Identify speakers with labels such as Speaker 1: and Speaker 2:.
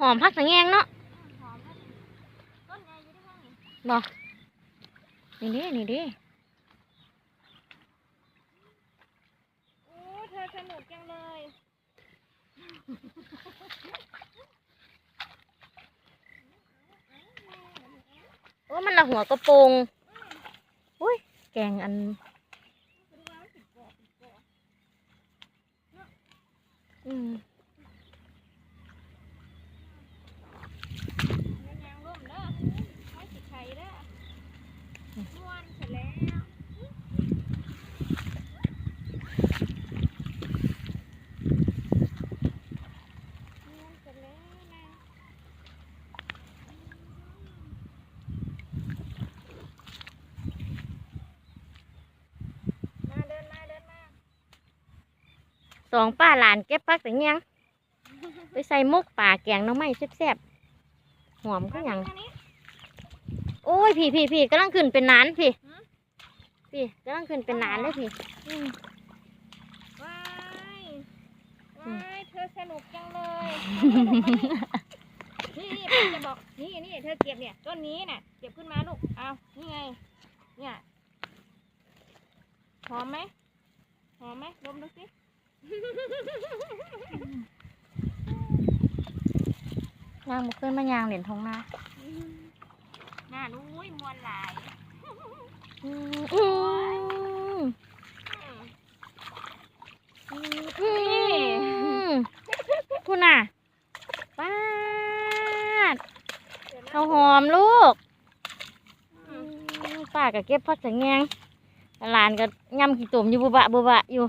Speaker 1: หอมพักสังแงงเนาะ
Speaker 2: หอมนะต้นใหญ่อยู่ที่ห้องนี่
Speaker 1: บอกนี่เด้นี่เด้
Speaker 2: โอ้เธอสนุกจังเลย
Speaker 1: โอ้มันละหัวกระโปรงอุ้ยแกงอันอืม
Speaker 2: มันยางร่มเด้อให้สิไข่เด้อม่วนเสร็จแล้วม่วนเสร็จแล้วนะ มาเดินมาเดินมา
Speaker 1: สองป้าหลานเก็บพักสังแงงไปใส่มุกป่าแกงหน้องไม้แซ่บๆหอมก็ยัง
Speaker 2: ทางนี้
Speaker 1: โอ้ยพี่พี่พี่กำลังขึ้นเป็นนานพี่
Speaker 2: หือ
Speaker 1: พี่กำลังขึ้นเป็นนานเลยพี่อืม
Speaker 2: ว้ายว้ายเธอสนุกจังเลยนี่นี่พี่จะบอกนี่นี่เธอเก็บเนี่ยต้นนี้น่ะเก็บขึ้นมาลูกเอานี่ไงเนี่ยหอมไหมหอมไหมดมดูสิ
Speaker 1: นางบุขึ้นมายางเหรียญทองนา
Speaker 2: น่านุ้ยมวนหลาย
Speaker 1: อืมอืม
Speaker 2: อืม
Speaker 1: อืมคุณน่ะป้าด
Speaker 2: เดี๋ยวนะ
Speaker 1: ข้าวหอมลูก
Speaker 2: อืม
Speaker 1: อืมป้าก็เก็บพักสังแงงหลานก็ยำขี้ตุ่มอยู่บุบะบุบะอยู่